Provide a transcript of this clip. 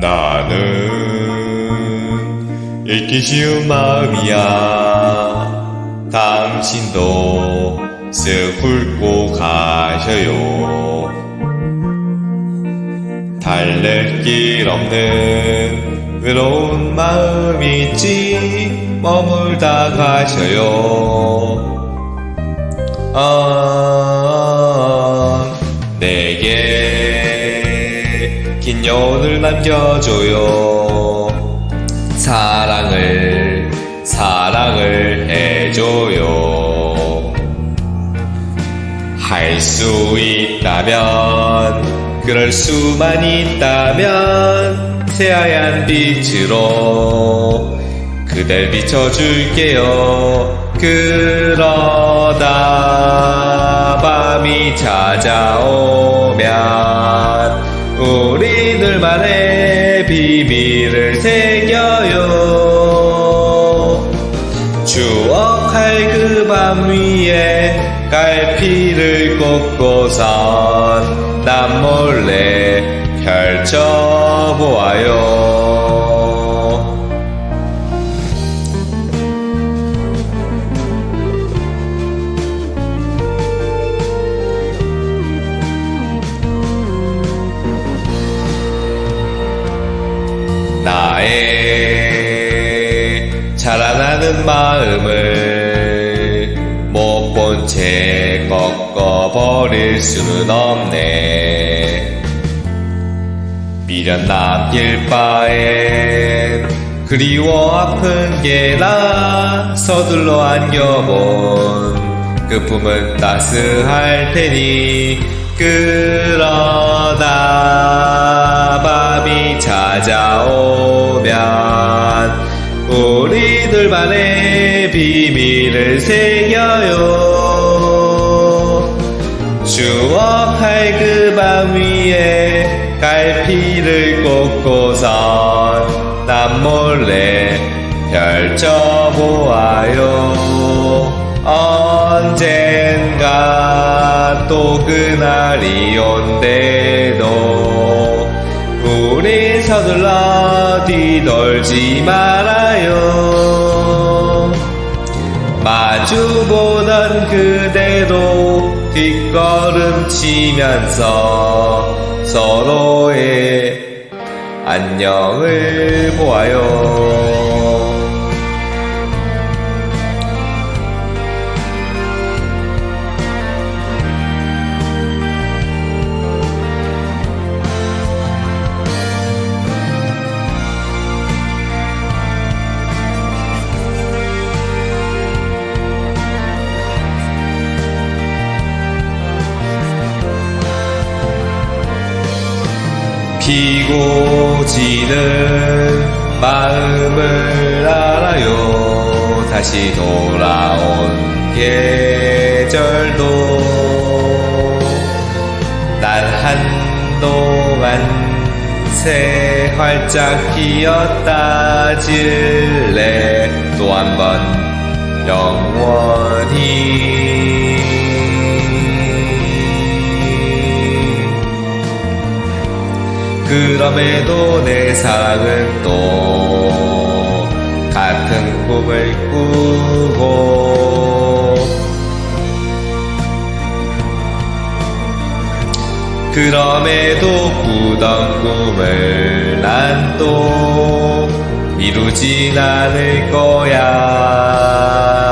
나는 읽기 쉬운 마음이야. 당신도 쓱 훑고 가셔요. 달랠 길 없는 외로운 마음이지 머물다 가셔요. 아, 내게 긴 여운을 남겨줘요. 사랑을, 사랑을 해줘요. 할 수 있다면, 그럴 수만 있다면, 새하얀 빛으로 그댈 비춰줄게요. 그러다 밤이 찾아오면 둘만의 비밀을 새겨요. 추억할 그 밤 위에 깔피를 꽂고선 남 몰래 펼쳐보아요. 나의 자라나는 마음을 못 본 채 꺾어버릴 수는 없네. 미련 남길 바엔 그리워 아픈 게나 서둘러 안겨본 그 품은 따스할 테니 그러다 밤이 찾아오면 우리 들만의 비밀을 새겨요. 추억할 그 밤 위에 갈피를 꽂고선 남 몰래 펼쳐보아요 언젠가 또 그날이 온대도 우리 서둘러 뒤돌지 말아요 마주보던 그대로 뒷걸음 치면서 서로의 안녕을 보아요. 피고 지는 마음을 알아요. 다시 돌아온 계절도 난 한동안 새 활짝 피었다 질래 또 한 번 영원히 그럼에도 내 사랑은 또 같은 꿈을 꾸고. 그럼에도 꾸던 꿈을 난또 이루진 않을 거야